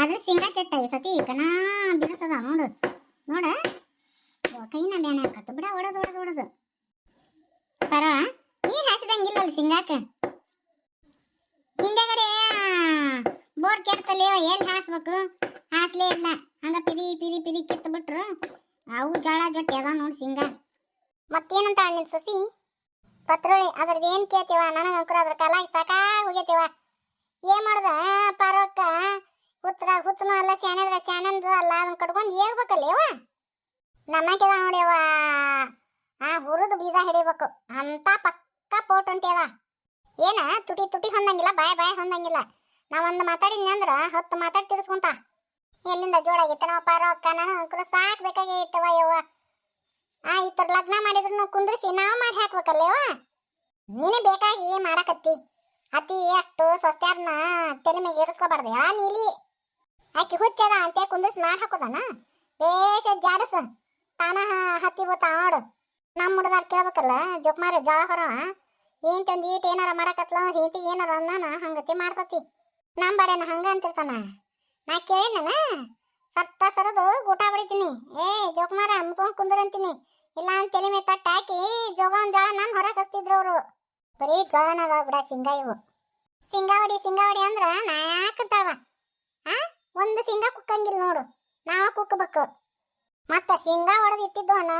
ಆದ್ರೆ ಶೇಂಗಾ ಚಟ್ಟ ಈ ಸತಿ ಕಣಾ ಬಿರುಸದ ನೋಡು. ನೋಡ? ಕೈನ ಬ್ಯಾನೆ ಹಾಕತ್ತು. ಬಿಡ, ಒಡದು ಒಡದು ಒಡದು. ಪರ ನೀರ್ ಹಾಸಿದಂಗಿಲ್ಲ ಅಲ್ಲಿ ಶೇಂಗಾಕ? ಹಿಂದೆಗಡೆ ಬೋರ್ ಕೆಡ್ತಲ್ಲ ಎಲ್ಲಿ ಹಾಸ್ಬೇಕು? ಹಾಸ್ಲೇ ಇಲ್ಲ. ಹಂಗ ಪಿರಿ ಪಿರಿ ಪಿರಿ ಕಿತ್ತು ಬಿಟ್ರು ಅವು ಜಾಳ ಜೊತೆ ಅದ ನೋಡಿ ಶೇಂಗಾ. ಮತ್ತೇನಂತ ನಿನ್ ಸೊಸಿ? ಪತ್ರೊಳಿ ಅದ್ರದ್ದು ಏನು ಕೇಳ್ತೀವ? ನನಗೆ ಅಂಕುರ ಅದ್ರ ಕಾಲಾಗಿ ಸಾಕಾಗಿ ಹೋಗ್ಯತೀವ. ಏನ್ ಮಾಡ್ದ? ಪಾರ್ವಕ್ಕ ಹುಚ್ಚರ ಹುಚ್ಚನು ಅಲ್ಲ ಶಾಣದ್ರ ಶಾಣಂದು ಅಲ್ಲ ಅದನ್ನ ಕಟ್ಕೊಂಡು ಏಗ್ಬೇಕಲ್ಲ ಯವ ನಮ್ಮಕ್ಕಿದ ನೋಡಿ ಯವ್ವ. ಆ, ಹುರಿದು ಬೀಜ ಹಿಡಿಬೇಕು. ಅಂತ ಪಕ್ಕ ಪೋಟ್ ಹೊಂಟಿಯದ. ಏನ, ತುಟಿ ತುಟಿ ಹೊಂದಂಗಿಲ್ಲ, ಬಾಯ್ ಬಾಯ್ ಹೊಂದಂಗಿಲ್ಲ. ನಾವೊಂದು ಮಾತಾಡಿದ್ನಿ ಅಂದ್ರ ಹತ್ತು ಮಾತಾಡಿ ತಿರ್ಸ್ಕೊಂತ. ಎಲ್ಲಿಂದ ಜೋಡಾಗಿತ್ತ ಪಾರ ಪಾರ್ವಕ್ಕ ನಾನು ಅಂಕರು ಸಾಕ್ ಬೇಕಾಗಿತ್ತವ ಯವ್ವ. ಆ ಥರ ಲಗ್ನ ಮಾಡಿದ್ರು ಕುಂದ್ರಿಸಿ ನಾವು ಮಾಡಿ ಹಾಕ್ಬೇಕಲ್ಲೇವ ನೀನೆ ಬೇಕಾಗಿ ಮಾಡಕತ್ತಿ. ಅತಿ ಅಷ್ಟು ಸಸ್ತ್ಯಾರ್ನ ತೆಲೆ ಮೇಲೆ ಏರಿಸ್ಕೋಬಾರ್ದು. ಆ, ನೀಲಿ. ಆಕಿ ಹುಚ್ಚದ ಅಂತ ಕುಂದ್ರಿಸಿ ಮಾಡಿ ಹಾಕೋದನ? ಬೇಷ ಜಾಡಸ. ತಾನ ಹ- ಹತ್ತಿ ಬತ್ತ ಆಡು. ನಮ್ಮ ಹುಡುಗಾರ್ ಕೇಳ್ಬೇಕಲ್ಲ ಜೋಕ್ಮಾರಿ ಜಳ ಹೊರ ಏನ್ ತಂದು ಈಟ್ ಏನಾರ ಮಾಡಕತ್ಲ, ಹಿಂತಿ ಏನಾರ ಅನ್ನಾನ, ಹಂಗತಿ ಮಾಡ್ತತಿ. ನಮ್ಮ ಬಾಡ್ಯಾನ ಹಂಗ ಅಂತಿರ್ತಾನ. ನಾ ಕೇಳಿನ ಸತ್ತ ಸರದು ಊಟ ಬಿಡಿತೀನಿ ಏ ಜೋಕ್ಮಾರ ಮುಚ್ಕೊಂಡ್ ಕುಂದ್ರ ಅಂತೀನಿ. ಇಲ್ಲ ಅಂತ ತಲೆ ಮೇಲೆ ತಟ್ಟ ಹಾಕಿ ಜೋಗನ್ ಜೋಳ ನಾನು ಹೊರಗೆ ಹಚ್ತಿದ್ರು ಅವರು. ಬರೀ ಜೋಳನ ಅದಾವ ಬಿಡ ಶೇಂಗಾ ಇವು. ಸಿಂಗಾವಡಿ ಸಿಂಗಾವಡಿ ಅಂದ್ರ ನಾ ಒಂದು ಶೇಂಗಾ ಕುಕ್ಕಂಗಿಲ್ಲ ನೋಡು. ನಾವ ಕುಕ್ಕಬೇಕು. ಮತ್ತ ಶೇಂಗಾ ಹೊಡೆದು ಇಟ್ಟಿದ್ದವನ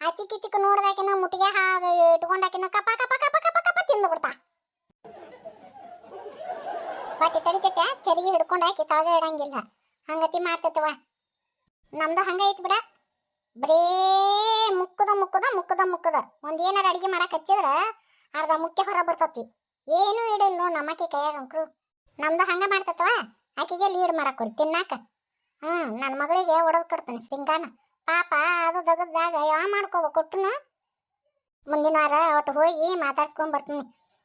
ಅಚಿ ಕಿಚಿಕ್ ನೋಡ್ದಾಕಿನ ಮುಟ್ಟಿಗೆ ಹಾಗ ಇಟ್ಕೊಂಡಾಕಿನ ಕಪ ಕಪ ಕಪ ಕಪ ಕಪ ತಿಂದು ಬಿಡ್ತಾ. ಹೊಟ್ಟೆ ತಡಿತೈತೆ, ಚರಿಗೆ ಹಿಡ್ಕೊಂಡಾಕಿ ತಳಗ ಇಡಂಗಿಲ್ಲ. ಹಂಗತಿ ಮಾಡ್ತೈತವ ನಮ್ದು ಹಂಗ ಐತ್ ಬಿಡ. ಬರೇ ಮುಕ್ಕದ ಮುಕ್ಕದ ಮುಕ್ಕದ ಮುಕ್ಕದ. ಒಂದ್ ಏನಾರ ಅಡಿಗೆ ಮಾಡಕ್ ಹಚ್ಚಿದ್ರ ಅರ್ಧ ಮುಖ್ಯ ಹೊರ ಬರ್ತತಿ. ಏನು ಇಡಿಲ್ಲ ನೋಡ್ ನಮ್ಮಕಿ ಕೈಯಾಗ ಅಂಕ್ರು. ನಮ್ದು ಹಂಗ ಮಾಡ್ತತವ ಆಕಿಗೆ ಲೀಡ್ ಮಾಡಕ್ ತಿನ್ನಾಕ. ಹ್ಮ್ ನನ್ನ ಮಗಳಿಗೆ ಒಡದ್ ಕೊಡ್ತಾನೆ, ಸಿಂಗಾನ. ಪಾಪ, ಅದು ದಗದಾಗ ಯಾವ ಮಾಡ್ಕೋಬೇಕು ಕೊಟ್ಟನು? ಮುಂದಿನ ವಾರ ಒಟ್ಟು ಹೋಗಿ ಮಾತಾಡ್ಸ್ಕೊಂಡ್ ಬರ್ತೀನಿ.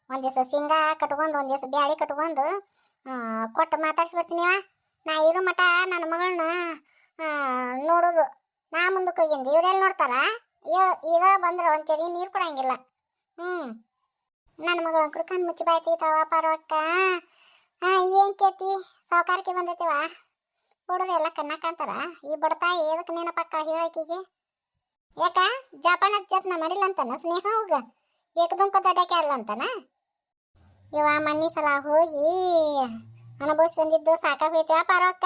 ಒಂದ್ ದಿವಸ ಶೇಂಗಾ ಕಟ್ಕೊಂಡು, ಒಂದ್ ದಿವಸ ಬ್ಯಾಳಿ ಕಟ್ಕೊಂಡು ಕೊಟ್ಟು ಮಾತಾಡ್ಸ್ಬಿಡ್ತೀನಿವ ನಾ ಇರೋ ಮಠ ನನ್ನ ಮಗಳನ್ನ ನೋಡೋದು. ನಾ ಮುಂದಕ್ಕೆ ಹೋಗಿಂದ ಇವ್ರೆಲ್ಲಿ ನೋಡ್ತಾರ? ಈಗ ಬಂದ್ರೆ ಒಂದ್ ಚರಿ ನೀರು ಕೊಡಂಗಿಲ್ಲ ಹ್ಮ್. ನನ್ನ ಮಗಳ ಅಂಕ್ರು ಮುಚ್ಚಿ ಬಾಯ್ತಿ ತವಾ ಪಾರ್ವಕ್ಕ ಏನ್ ಕೇತಿ? ಸಾವುಕಾರಕ್ಕೆ ಬಂದೈತಿವ ಹುಡುಗರು ಎಲ್ಲ ಕಣ್ಣಾಕಂತಾರ ಈ ಬಡತಾಯಿ ಏದಕ್ಕೆ ನೆನಪಕ್ಕ ಹೇಳಕಿಗೆ? ಯಾಕ? ಜಪಾನ್ ಜತ್ನ ಮಾಡಿಲ್ಲ ಅಂತಾನ ಸ್ನೇಹ ಹೋಗ ಏಕದುಂಕ ದಡಕ್ಕೆ ಅಲ್ಲ ಅಂತಾನ? ಇವ ಮನ್ನಿ ಸಲ ಹೋಗಿ ಅನುಭವಿಸಿ ಬಂದಿದ್ದು ಸಾಕಾಗೋಯ್ತು ಪಾರಕ್ಕ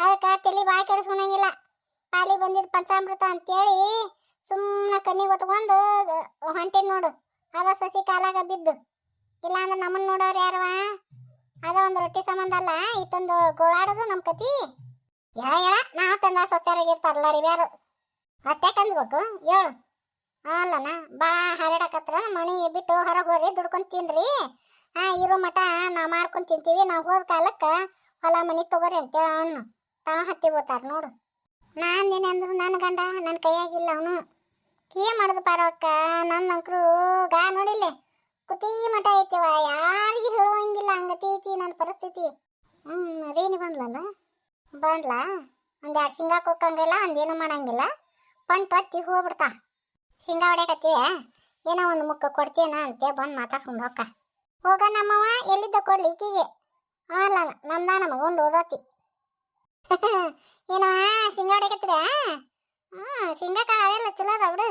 ಅದಕ್ಕೆ ತಲೆ ಬಾಯಿ ಕೆಡಿಸ್ಕೊಳಂಗಿಲ್ಲ. ಪಾಲಿ ಬಂದಿದ್ ಪಂಚಾಮೃತ ಅಂತೇಳಿ ಸುಮ್ಮನೆ ಕಣ್ಣಿಗೆ ಒತ್ಕೊಂಡು ಹೊಂಟೆ ನೋಡು. ಅದ ಸಸಿ ಕಾಲಾಗ ಬಿದ್ದು. ಇಲ್ಲ ಅಂದ್ರೆ ನಮ್ಮನ್ನ ನೋಡೋರು ಯಾರವ ಅದ ಒಂದು ರೊಟ್ಟಿ ಸಂಬಂಧ ಅಲ್ಲ, ಇತ್ತೊಂದು ಗೋಳಾಡೋದು ನಮ್ಮ ಕತಿ. ಯಾ ಹೇಳ, ನಾ ತಂದ ರೀ ಯಾರು ಅತ್ತೆ ಕಂದ್ಬೇಕು ಹೇಳು. ಅಲ್ಲನ ಬಾ ಹರಡಕತ್ರ ಮಣಿ ಬಿಟ್ಟು ಹೊರಗೆ ಹೋಗ್ರಿ ದುಡ್ಕೊಂಡ್ ತಿನ್ರಿ. ಹಾ ಇರೋ ಮಠ, ನಾ ಮಾಡ್ಕೊಂಡು ತಿಂತೀವಿ, ನಾವು ಹೋದ ಕಾಲಕ್ಕೆ ಹೊಲ ಮನೆ ತಗೋರಿ ಅಂತೇಳಿ ಅವನು. ತಾವ ಹತ್ತಿ ಹೋತಾರ ನೋಡು. ನಾನೇನೆ ಅಂದ್ರು ನನ್ನ ಗಂಡ ನನ್ನ ಕೈಯಾಗಿಲ್ಲ ಅವನು. ಕೇ ಮಾಡುದು ಪಾರವಕ್ಕ ನನ್ನ ಅಂಕ್ರು ಗಾ ನೋಡಿಲ್ಲ. ಕುತಿ ಮಠ ಐತಿವ ಯಾರಿಗೆ ಹೇಳುವಂಗಿಲ್ಲ ಹಂಗತಿ ಐತಿ ನನ್ನ ಪರಿಸ್ಥಿತಿ. ಹ್ಮ್, ರೇಣಿ ಬಂದ್ಲಲ್ಲ? ಬಂದ್ಲ? ಒಂದ್ ಎರಡು ಶೇಂಗಾ ಕೊಕ್ಕಂಗಿಲ್ಲ ಅಂದೇನು ಮಾಡಂಗಿಲ್ಲ. ಪಂಟ್ ಹೊತ್ತಿ ಹೋಗ್ಬಿಡ್ತಾ. ಶೇಂಗಾ ಹೊಡ್ಯಾಕತ್ತೀವ ಏನೋ ಒಂದು ಮುಕ್ಕ ಕೊಡ್ತೀನ ಅಂತ ಬಂದು ಮಾತಾಡ್ಕೊಂಡು ಹೋಗ ಹೋಗ ನಮ್ಮವ ಎಲ್ಲಿದ್ದ ಕೊಡ್ಲಿ ಈಕಿಗೆ? ಅಲ್ಲ ನಮ್ದ ನಮಗ ಉಂಡು ಓದತಿ. ಏನವ ಶೇಂಗಾ ಹೊಡ್ಯಾಕತ್ತೀರ? ಹ್ಮ್, ಶೇಂಗಾ ಕಾಳು ಅವೆಲ್ಲ ಚಲೋ ಅದ ಬಿಡು.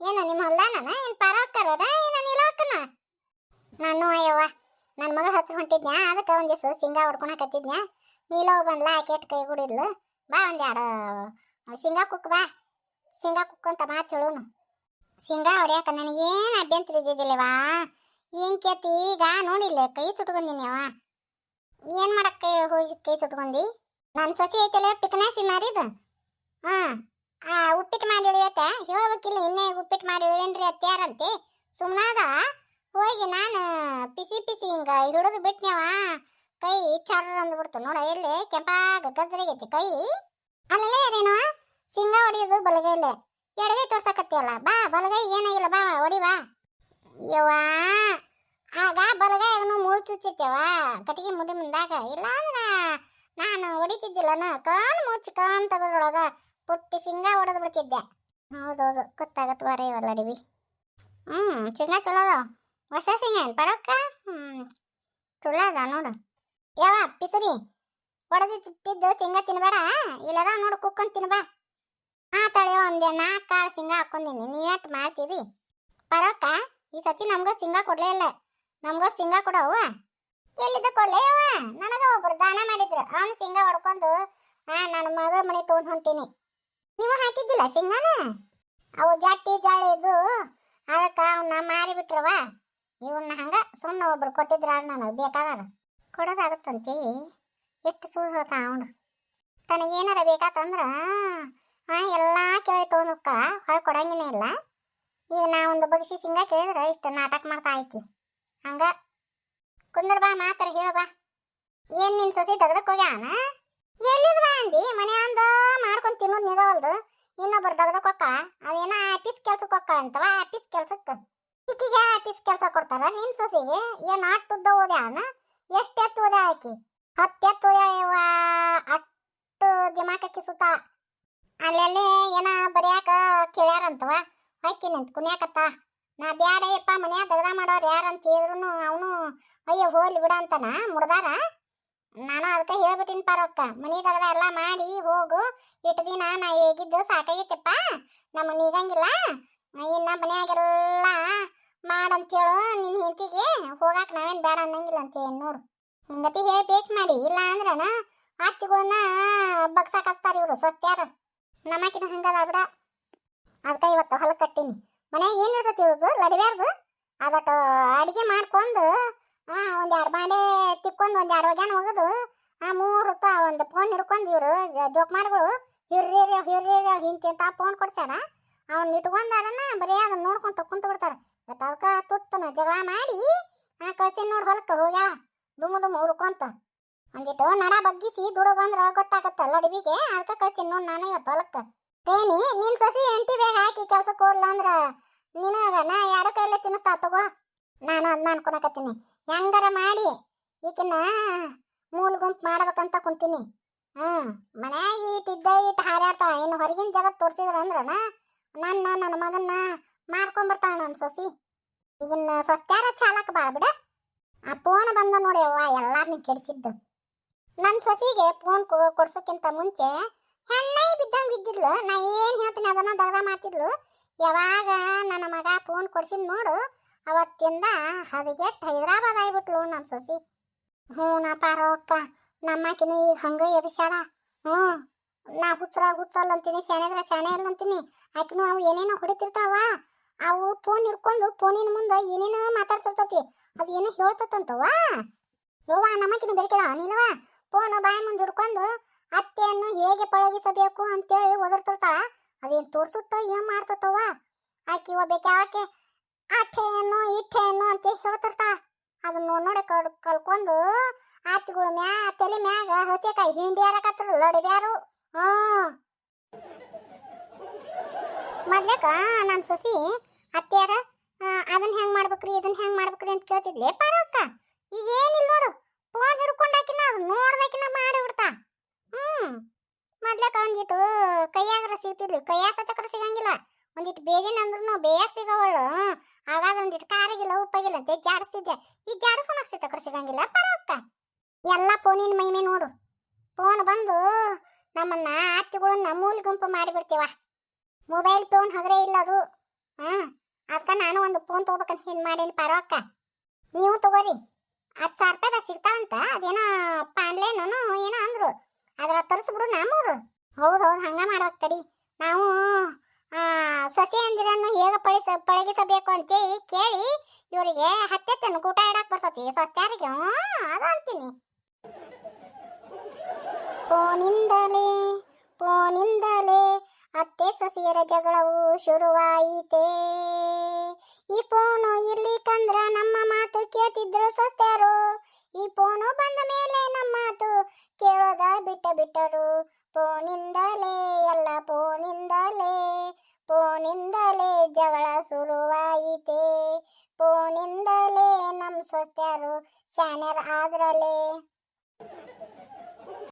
ಏನ, ನಿಮ್ಮ ಹೊಲ್ದಾನ ಏನು ಪಾರ ಹಾಕ್ತಾರ ಏನ ನೀಲ ಹಾಕನ ನಾನು ಅಯ್ಯವ್ವ ನನ್ನ ಮಗಳ ಹತ್ರ ಹೊಂಟಿದ್ನ ಅದಕ್ಕೆ ಒಂದು ದಿವಸ ಶೇಂಗಾ ಹೊಡ್ಕೊಳಕತ್ತಿದ್ನ್ಯಾ ನೀಲ ಬಂದ್ಲ ಕೈ ಗುಡಿದ್ಲು? ಬಾ ಒಂದು ಎರಡು ಶೇಂಗಾ ಕುಕ್ ಬಾ. ಶೇಂಗಾ ಕುಕ್ ಅಂತ ಮಾತು ಹೇಳುನು. ಶೇಂಗಾ ಹೊಡ್ಯಾಕ ನನಗೇನು ಅಭ್ಯಂತರ ಇದ್ದಿದ್ದಿಲ್ಲವಾ ಏನು ಕೇತಿ? ಈಗ ನೋಡಿಲ್ಲ, ಕೈ ಸುಟ್ಕೊಂದಿನಿ ಅವ ಏನು ಮಾಡಕ್ ಕೈ ಹೋಗಿ ಕೈ ಸುಟ್ಕೊಂಡಿ? ನನ್ನ ಸೊಸೆ ಐತಲ್ಲ, ಪಿಕನಾಸಿ ಮಾರಿದ. ಹಾಂ ಉಪ್ಪಿಟ್ಟು ಮಾಡಿ ಇಳಿಯತ್ತ ಹೇಳ್ಬೇಕಿಲ್ಲ, ಇನ್ನೇ ಉಪ್ಪಿಟ್ಟು ಮಾಡಿ ಇಳಿವೇನ್ರಿ ಅತ್ಯಾರಂತೆ ಸುಮ್ಮನಾದ ಹೋಗಿ ನಾನು ಪಿಸಿ ಪಿಸಿ ಹಿಂಗ ಹಿಡಿದು ಬಿಟ್ನ್ಯವ. ಕೈ ಚರ್ರ ಅಂದ್ಬಿಡ್ತು. ನೋಡ, ಎಲ್ಲಿ? ಕೆಂಪಾಗ ಗಜ್ರಿಗೈತಿ ಕೈ. ಅಲ್ಲೇ ಅದೇನವ ಸಿಂಗ ಹೊಡಿಯೋದು ಬಲಗೈಲೆ ಎಡಗೈ ತೋರ್ಸಕತ್ತಿಯಲ್ಲ. ಬಾ, ಬಲಗೈ ಏನಾಗಿಲ್ಲ. ಬಾ, ಹೊಡಿ, ಬಾ. ಯವ್ವಾ. ಆಗ ಬಲಗೈ ಅದನ್ನು ಮುಳು ಚುಚ್ಚಿತ್ತವ ಕಟ್ಟಿಗೆ ಮುಡಿ ಮುಂದಾಗ. ಇಲ್ಲಾಂದ್ರ ನಾನು ಹೊಡಿತಿದ್ದಿಲ್ಲನ ಕಾಲು ಮುಚ್ಚಿ ಕಾನ್ ತಗೊಳೊಳಗ ಪುಟ್ಟಿ ಸಿಂಗ ಹೊಡೆದು ಬಿಡ್ತಿದ್ದೆ ಹೌದೌದು. ಗೊತ್ತಾಗತ್ ವಾರ ಇವೆಲ್ಲ ಅಡಿವಿ. ಹ್ಞೂ ಸಿಂಗ ಚಲೋ ಹೊಸ ಸಿಂಗ ಏನು ಪರಕ್ಕ ಹ್ಮ್ ಚಲೋ ಅದ ನೋಡು ಯಾವ ಪಿಸರಿ ಒಡೆದಿಟ್ಟಿದ್ದು ಸಿಂಗ ತಿನ್ಬೇಡ ಇಲ್ಲದ ನೋಡು ಕುಕ್ಕೊಂಡು ತಿನ್ಬಾ ಆ ತಳೆ ಒಂದೇ ನಾಲ್ಕು ಕಾಳು ಸಿಂಗ ಹಾಕೊಂಡಿನಿ ನೀಟ್ ಮಾಡ್ತೀರಿ ಪರಕ್ಕ ಈ ಸತಿ ನಮ್ಗ ಸಿಂಗ ಕೊಡ್ಲೇ ಇಲ್ಲ ನಮ್ಗ ಸಿಂಗ ಕೊಡವ ಎಲ್ಲಿದ್ದ ಕೊಡ್ಲೇ ಅವ ನನಗ ಒಬ್ರು ದಾನ ಮಾಡಿದ್ರು ಅವ್ನು ಸಿಂಗ ಹೊಡ್ಕೊಂಡು ಆ ನನ್ನ ಮಗಳ ಮನೆ ತಗೊಂಡ್ ಹೊಂಟೀನಿ ನೀವು ಹಾಕಿದ್ದಿಲ್ಲ ಸಿಂಗನ ಅವು ಜಾಟಿ ಜಾಳಿ ಇದ್ದು ಅದಕ್ಕೆ ಅವನ್ನ ಮಾರಿಬಿಟ್ರವ ಇವನ್ನ ಹಂಗ ಸುಮ್ಮನೆ ಒಬ್ರು ಕೊಟ್ಟಿದ್ರ ನಾನು ಬೇಕಾದಾರ ಕೊಡೋದಾಗುತ್ತಂತೀವಿ ಎಷ್ಟು ಸುಳ್ಳು ಹೇಳ್ತ ಅವನು. ತನಗೇನಾರ ಬೇಕಾತಂದ್ರ, ಆ, ಎಲ್ಲ ಕೇಳಿ ತೊಗೊಂಡಕ್ಕ ಹೊರ ಕೊಡಂಗಿನೇ ಇಲ್ಲ. ಈಗ ನಾ ಒಂದು ಬಗ್ಸಿ ಸಿಂಗ ಕೇಳಿದ್ರೆ ಇಷ್ಟು ನಾಟಕ ಮಾಡ್ತಾ ಆಯ್ಕಿ ಹಂಗ. ಕುಂದ್ರ ಬಾ, ಮಾತ್ರ ಹೇಳು ಬಾ. ಏನ್ ನಿನ್ ಸೊಸಿ ತೆಗ್ದಕ್ ಹೋಗ್ಯಾನ? ಎಲ್ಲಿದ್ ಬಾ ಅಂದಿ? ಮನೆ ಅಂದ ಮಾಡ್ಕೊಂಡ್ ತಿನ್ನೋದ್ ನಿಗವಲ್ದು. ಇನ್ನೊಬ್ಬರು ತೆಗ್ದಕ್ ಹೊಕ್ಕ ಅದೇನ ಆಫೀಸ್ ಕೆಲ್ಸಕ್ಕೆ ಹೊಕ್ಕ ಅಂತವಾ, ಆಫೀಸ್ ಕೆಲ್ಸಕ್ಕೆ ಈಕಿಗೆ ಆಫೀಸ್ ಕೆಲಸ ಕೊಡ್ತಾರ ನಿನ್ ಸೊಸಿಗೆ? ಏನ್ ಉದ್ದ ಓದ್ಯಾನ ಎಷ್ಟು ಎತ್ತು ಓದ್ಯಾ ಆಕಿ? ಹತ್ತು ಎತ್ತು ಓದ್ಯಾವ ಅಟ್ಟು ದಿಮಾಕಕ್ಕೆ ಸುತ್ತ. ಅಲ್ಲೆಲ್ಲಿ ಏನ ಬರೆಯಾಕ ಕೇಳ್ಯಾರಂತವ? ಹೊಯ್ಕಿ ನಿಂತ ಕುಣ್ಯಾಕತ್ತ. ನಾ ಬ್ಯಾಡ ಯಪ್ಪ ಮನ್ಯಾಗ ದಗದ ಮಾಡೋರು ಯಾರಂತ ಹೇಳಿದ್ರು ಅವನು, ಅಯ್ಯೋ ಹೋಲಿ ಬಿಡ ಅಂತಾನ ಮುಡ್ದಾರ ನಾನು ಅದಕ್ಕೆ ಹೇಳ್ಬಿಟ್ಟಿನ ಪಾರಕ್ಕ ಮನಿ ದಗದ ಎಲ್ಲ ಮಾಡಿ ಹೋಗು. ಇಟ್ಟು ದಿನ ನಾ ಹೇಗಿದ್ದು ಸಾಕಾಗೈತಿಪ್ಪ. ನಮ್ಮ ನೀಗಂಗಿಲ್ಲ ಇನ್ನ ಮನ್ಯಾಗೆಲ್ಲ ಮಾಡಂತೇಳು ನಿನ್ನ ಹೆಂಡತಿಗೆ. ಹೋಗಾಕ ನಾವೇನ್ ಬೇಡ ಅನ್ನಂಗಿಲ್ಲ ಅಂತ ಹೇಳಿ ನೋಡು. ಹಿಂಗತಿ ಹೇಳಿ ಬೇಸ್ ಮಾಡಿ. ಇಲ್ಲ ಅಂದ್ರನ ಆತಿಗಳನ್ನ ಬಗ್ಸಾಕ್ ಇವರು ಸ್ವಸ್ತ್ಯಾರ ನಮಕಿನ ಹಂಗದ ಬಿಡ. ಅದಕ್ಕೆ ಇವತ್ತು ಹೊಲ ಕಟ್ಟಿನಿ. ಮನ್ಯಾಗ ಏನ್ ಇರ್ತೈತಿ ಇವ್ರದ್ದು ಲಡಿಬಾರ್ದು ಅದಟ್ಟು ಅಡಿಗೆ ಮಾಡ್ಕೊಂಡು ಒಂದ್ ಎರಡು ಬಾಂಡೆ ತಿಕ್ಕೊಂಡು ಒಂದು ಎರಡು ಒಗ್ಯಾನ ಒಗದು, ಆ, ಮೂರು ಹೊತ್ತು ಒಂದು ಫೋನ್ ಹಿಡ್ಕೊಂಡು ಇವ್ರು ಜೋಕ್ಮಾರ್ಗಳು ಹಿರ್ರಿ ಹಿರ್ರಿ ಹಿಂತಿಂತ ಫೋನ್ ಕೊಡ್ಸ್ಯಾರ. ಅವ್ನ ಇಟ್ಕೊಂಡಾರನ ಬರೀ ಅದನ್ನ ನೋಡ್ಕೊಂತ ಕುಂತ ಬಿಡ್ತಾರ. ಅದಕ್ಕೆ ತುತ್ತನ ಜಗಳ ಮಾಡಿ, ಆ ಕಳ್ಸಿ ನೋಡಿ ಹೊಲಕ್ಕೆ ಹೋಗ್ಯಾ ದುಮು ದುಮು ಹುರ್ಕೊಂತ ಒಂದಿಟ್ಟು ನಡ ಬಗ್ಗಿಸಿ, ದುಡು ಬಂದ್ರ ಗೊತ್ತಾಗತ್ತಲ್ಲ ಅಡವಿಗೆ. ಅದಕ್ಕೆ ಕಳ್ಸಿ ನೋಡಿ ನಾನು ಇವತ್ತು ಹೊಲಕ್ಕೆ ತೇನಿ ನಿನ್ ಸಸಿ ಎಂಟಿ ಬೇಗ ಹಾಕಿ ಕೆಲ್ಸಕ್ಕೆ ಹೋಗ್ಲ ಅಂದ್ರ ನಿನಗ ನಾ ಎರಡು ಕೈಲೇ ತಿನ್ನಿಸ್ತಾ ತಗೋ. ನಾನು ಅದನ್ನ ಅನ್ಕೊಳಕತ್ತೀನಿ ಹೆಂಗಾರ ಮಾಡಿ ಈಕಿನ ಮೂಲ ಗುಂಪು ಮಾಡ್ಬೇಕಂತ ಕುಂತೀನಿ. ಹ್ಮ್, ಮನ್ಯಾಗ ಈಟ್ ಇದ್ದ ಈಟ್ ಹಾರಾಡ್ತಾಳ ಇನ್ನು ಹೊರಗಿನ ಜಗತ್ ತೋರ್ಸಿದ್ರ ಅಂದ್ರನ ನನ್ನ ನನ್ನ ಮಗನ್ನ ಮಾರ್ಕೊಂಬರ್ತಾಳ ನನ್ನ ಸೊಸಿ. ಈಗಿನ ಸೊಸ್ತ್ಯಾರ ಚಾಲಕ ಬಾಳ ಬಿಡ. ಆ ಫೋನ್ ಬಂದ ನೋಡಿ ಅವ್ವ ಎಲ್ಲಾರನ್ನ ಕೆಡಿಸಿದ್ದು. ನನ್ನ ಸೊಸಿಗೆ ಫೋನ್ ಕೊಡ್ಸೋಕ್ಕಿಂತ ಮುಂಚೆ ಹೆಣ್ಣೆ ಬಿದ್ದಂಗೆ ಬಿದ್ದಿದ್ಲು ನಾ ಏನು ಹೇಳ್ತೀನಿ ಅದನ್ನ ದಗದ ಮಾಡ್ತಿದ್ಲು. ಯಾವಾಗ ನನ್ನ ಮಗ ಫೋನ್ ಕೊಡ್ಸಿದ್ ನೋಡು, ಅವತ್ತಿಂದ ಹದಿಗೆಟ್ ಹೈದರಾಬಾದ್ ಆಗ್ಬಿಟ್ಲು ನನ್ನ ಸೊಸಿ. ಹ್ಞೂ ನಾ ಪಾರೋಕ್ಕ ನಮ್ಮಕಿನೂ ಈಗ ಹಂಗೆ ಎಬ್ಸ್ಯಾಳ. ಹ್ಞೂ. ನಾ ಹುಚ್ಚರ ಹುಚ್ಚಲ್ಲ ಅಂತೀನಿ ಶಾನೆದ್ರ ಶಾನೆ ಇಲ್ಲ ಅಂತೀನಿ. ಆಕಿನು ಅವು ಏನೇನೋ ಹೊಡಿತಿರ್ತಾವ ಅವು ಫೋನ್ ಹಿಡ್ಕೊಂಡು ಫೋನಿನ ಮುಂದೆ ಏನೇನೋ ಮಾತಾಡ್ತಿರ್ತತಿ. ಅದು ಏನೋ ಹೇಳ್ತತ್ತಂತವ ಯವ್ವ ನಮ್ಮಕಿನ ಬೆಳಕಿದ ನೀನವ ಫೋನ್ ಬಾಯಿ ಮುಂದೆ ಹಿಡ್ಕೊಂಡು ಅತ್ತೆಯನ್ನು ಹೇಗೆ ಪಳಗಿಸಬೇಕು ಅಂತೇಳಿ ಒದರ್ತಿರ್ತಾಳ. ಅದೇನು ತೋರ್ಸುತ್ತ ಏನ್ ಮಾಡ್ತತ್ತವ ಆಕಿ ಒಬ್ಬಾಕಿ ಆಕೆ ಅಠೆಯನ್ನು ಇಠೆಯನ್ನು ಅಂತ ಹೇಳ್ತಿರ್ತಾ ಅದನ್ನ ನೋಡ್, ನೋಡಿ ಕಡ್ ಕಲ್ಕೊಂಡು ಆತಿಗಳು ಮ್ಯಾ, ತಲೆ ಮ್ಯಾಗ ಹಸಿಕಾಯಿ ಹಿಂಡಿ ಹಾರಕತ್ರ ಲಡಿಬ್ಯಾರು. ಮೊದ್ಲೇಕ ನಮ್ಮ ಸೊಸಿ, ಅತ್ತೆಯಾರ ಅದನ್ನ ಹೆಂಗ್ ಮಾಡ್ಬೇಕ್ರಿ ಇದನ್ನ ಹೆಂಗ್ ಮಾಡ್ಬೇಕ್ರಿ ಅಂತ ಕೇಳ್ತಿದ್ಲೆ. ಪಾರಕ್ಕ, ಈಗ ಏನಿಲ್ಲ ನೋಡು, ಫೋನ್ ಹಿಡ್ಕೊಂಡಾಕಿನ ಅದು ನೋಡ್ದಾಕಿನ ಮಾಡಿ ಬಿಡ್ತಾ ಹ್ಮ್. ಮೊದ್ಲೇಕ ಒಂದಿಟ್ಟು ಕೈಯಾಗ್ರ ಸಿಗ್ತಿದ್ಲು ಕೈಯಾಗ ಸತಕರ ಸಿಗಂಗಿಲ್ಲ. ಒಂದಿಟ್ಟು ಬೇದಿನ ಅಂದ್ರೂ ಬೇಯಾಗ ಸಿಗವಳು ಹಾಗಾದ್ರೆ ಒಂದಿಟ್ಟು ಕಾರಾಗಿಲ್ಲ ಉಪ್ಪಾಗಿಲ್ಲ ಅಂತ ಜಾಡಿಸ್ತಿದ್ದೆ ಈ ಜಾಡಿಸ್ಕೊಳಕ್ ಸಿತಕ್ರ ಸಿಗಂಗಿಲ್ಲ. ಪಾರಕ್ಕ. ಎಲ್ಲ ಫೋನಿನ ಮೈಮೇ ನೋಡು. ಫೋನ್ ಬಂದು ನಮ್ಮನ್ನ ಆತ್ತಿಗಳನ್ನ ಮೂಲ ಗುಂಪು ಮಾಡಿಬಿಡ್ತೀವ. ಮೊಬೈಲ್ ಫೋನ್ ಹಗರೇ ಇಲ್ಲ ಅದು. ಹಾಂ ಅದಕ್ಕೆ ನಾನು ಒಂದು ಫೋನ್ ತೊಗೋಬೇಕಂತ ಹಿಂಗೆ ಮಾಡೇನಿ ಪರವಕ್ಕ ನೀವು ತಗೋರಿ. ಹತ್ತು ಸಾವಿರ ರೂಪಾಯ್ದಾಗ ಸಿಗ್ತಾವಂತ? ಅದೇನೋ ಆನ್ಲೈನು ಏನೋ ಅಂದ್ರು. ಅದ್ರ ತರಿಸ್ಬಿಡು ನಮ್ಮೂರು. ಹೌದು ಹೌದು, ಹಂಗೆ ಮಾಡ್ಬೇಕು ತಡಿ. ನಾವು ಸೊಸೆ ಅಂದಿರನ್ನು ಹೇಗೆ ಪಳಿಸ, ಪಳಗಿಸಬೇಕು ಅಂತ ಕೇಳಿ ಇವರಿಗೆ ಹತ್ತೆತ್ತನ್ನು ಊಟ ಇಡಕ್ಕೆ ಬರ್ತತಿ. ಸೊಸ್ತ್ಯಾರಿಗೆ ಹ್ಞೂ ಅದು ಅಂತೀನಿ. ಫೋನಿಂದಲೇ ಫೋನಿಂದಲೇ ಅತ್ತೆ ಸೊಸಿಯರ ಜಗಳವು ಶುರುವಾಯಿತೆ. ಈ ಫೋನು ಇರ್ಲಿಕ್ಕಂದ್ರ ನಮ್ಮ ಮಾತು ಕೇಳ್ತಿದ್ರು ಸೊಸ್ತ್ಯಾರು. ಈ ಫೋನು ಬಂದ ಮೇಲೆ ನಮ್ಮ ಮಾತು ಕೇಳೋದ ಬಿಟ್ಟ ಬಿಟ್ಟರು. ಫೋನಿಂದಲೇ